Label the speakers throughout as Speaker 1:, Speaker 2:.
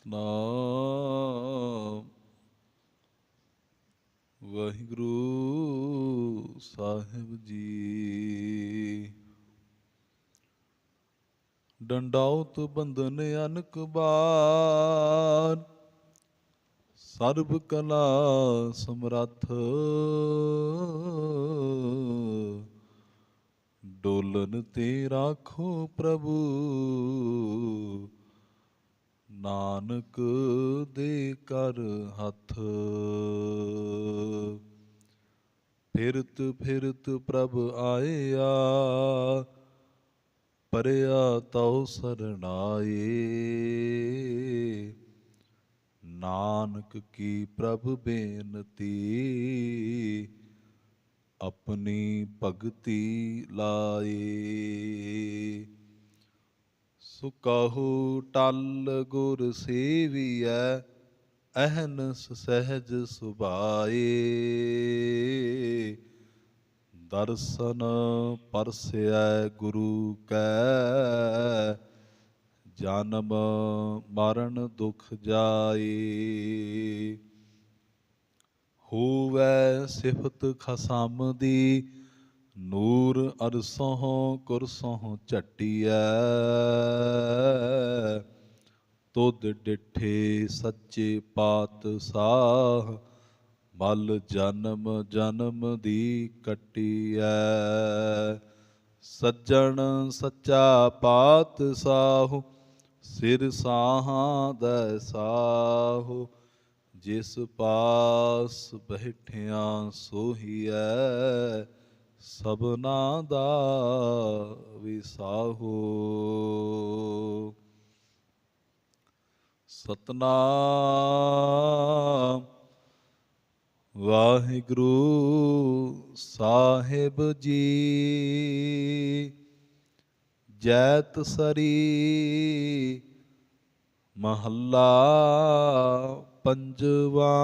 Speaker 1: ਸਤਨਾਮ ਵਾਹਿਗੁਰੂ ਸਾਹਿਬ ਜੀ। ਡੰਡਾਉਤ ਬੰਧਨ ਅਨਕ ਬਾਰ। ਸਰਬ ਕਲਾ ਸਮਰੱਥ। ਡੋਲਨ ਤੇ ਰਾਖੋ ਪ੍ਰਭੂ। ਨਾਨਕ ਦੇ ਕਰ ਹੱਥ। ਫਿਰਤ ਫਿਰਤ ਪ੍ਰਭ ਆਇਆ, ਪਰਿਆ ਤਉ ਸਰਣਾਏ। ਨਾਨਕ ਕੀ ਪ੍ਰਭ ਬੇਨਤੀ, ਆਪਣੀ ਭਗਤੀ ਲਾਏ। ਸੁਕਾਹੂ ਟਲ ਗੁਰ ਸੇਵੀਐ, ਅਹਨਸ ਸਹਿਜ ਸੁਭਾਏ। ਦਰਸ਼ਨ ਪਰਸੈ ਗੁਰੂ ਕੈ, ਜਨਮ ਮਰਨ ਦੁਖ ਜਾਏ। ਹੋਵੈ ਸਿਫਤ ਖਸਮ ਦੀ ਨੂਰ ਅਰਸੋਂ ਕੁਰਸੋਂ ਝਟਿਐ, ਤੁਧ ਡਿਠੇ ਸੱਚੇ ਪਾਤ ਸਾਹ ਮਲ ਜਨਮ ਜਨਮ ਦੀ ਕਟਿਐ। ਸੱਜਣ ਸੱਚਾ ਪਾਤ ਸਾਹ ਸਿਰ ਸਾਹਾਂ ਦਾ ਸਾਹ, ਜਿਸ ਪਾਸ ਬੈਠਿਆਂ ਸੋਹੀਐ ਸਭਨਾ ਦਾ ਵਿਸਾਹੋ ਸਤਨਾਮ ਵਾਹਿਗੁਰੂ ਸਾਹਿਬ ਜੀ। ਜੈਤ ਸਰੀ ਮਹੱਲਾ ਪੰਜਵਾ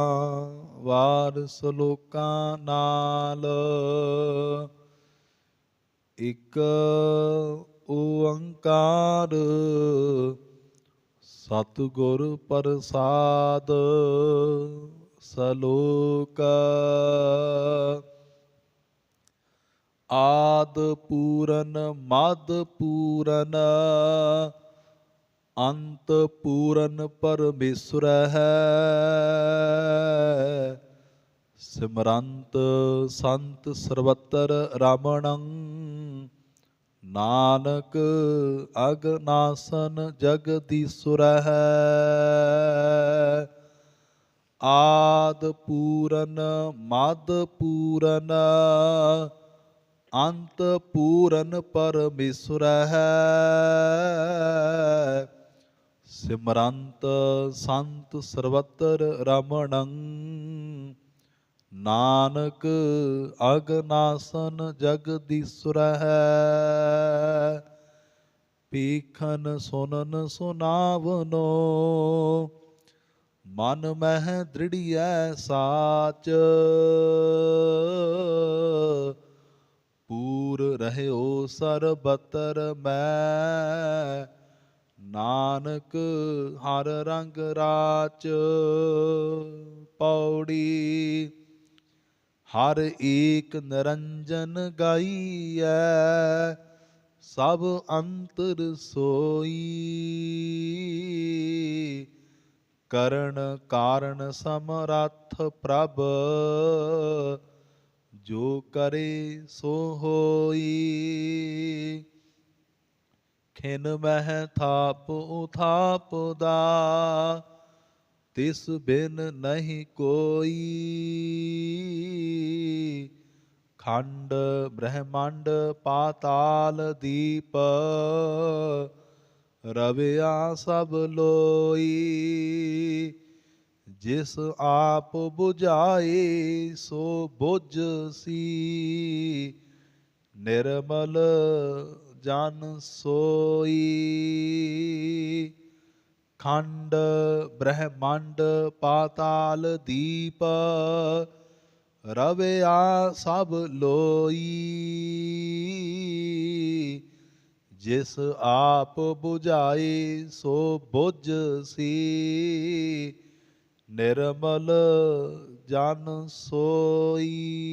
Speaker 1: ਵਾਰ ਸ਼ਲੋਕਾਂ ਨਾਲ। ਇਕ ਓੰਕਾਰ ਸਤਿਗੁਰ ਪ੍ਰਸਾਦ ਸਲੋਕ। ਆਦ ਪੂਰਨ ਮਦ ਪੂਰਨ ਅੰਤ ਪੂਰਨ ਪਰਮੇਸ਼ਰ ਹੈ। ਸਿਮਰੰਤ ਸੰਤ ਸਰਵਤਰ ਰਾਮਣੰ ਨਾਨਕ ਅਗਨਾਸਨ ਜਗਦੀਸੁਰ ਹੈ। ਆਦ ਪੂਰਨ, ਮਦ ਪੂਰਨ, ਅੰਤ ਪੂਰਨ ਪਰਮੇਸ਼ਰ ਹੈ। ਸਿਮਰੰਤ ਸੰਤ ਸਰਵਤਰ ਰਮਣੰ, ਨਾਨਕ ਅਗਨਾਸਨ ਜਗਦੀਸੁਰ ਹੈ ਪੀਖਨ ਸੁਨਨ ਸੁਨਾਵਨੋ, ਮਨ ਮਹਿ ਦ੍ਰਿੜੀਐ ਸਾਚ। ਪੂਰ ਰਹਿਓ ਸਰਬਤਰ ਮੈਂ ਨਾਨਕ ਹਰ ਰੰਗ ਰਾਚ ਪੌੜੀ, ਹਰ ਏਕ ਨਿਰੰਜਨ ਗਾਈਐ, ਸਭ ਅੰਤਰ ਸੋਈ। ਕਰਨ ਕਾਰਨ ਸਮਰੱਥ ਪ੍ਰਭ, ਜੋ ਕਰੇ ਸੋ ਹੋਈ। ਖਿਨ ਮਹਿ ਥਾਪ ਉਥਾਪ ਦਾ ਤਿਸ ਬਿਨ ਨਹੀਂ ਕੋਈ। ਖੰਡ ਬ੍ਰਹਮੰਡ ਪਾਤਾਲ ਦੀਪ, ਰਵਿਆ ਸਭ ਲੋਈ। ਜਿਸ ਆਪ 부ਝਾਏ ਸੋ ਬੁਝ ਸੀ। ਨਿਰਮਲ ਜਨ ਸੋਈ। ਖੰਡ ਬ੍ਰਹਮੰਡ ਪਾਤਾਲ ਦੀਪ, ਰਵਿਆ ਸਭ ਲੋਈ। ਜਿਸ ਆਪ 부ਝਾਏ ਸੋ ਬੁਝ ਸੀ। ਨਿਰਮਲ ਜਨ ਸੋਈ।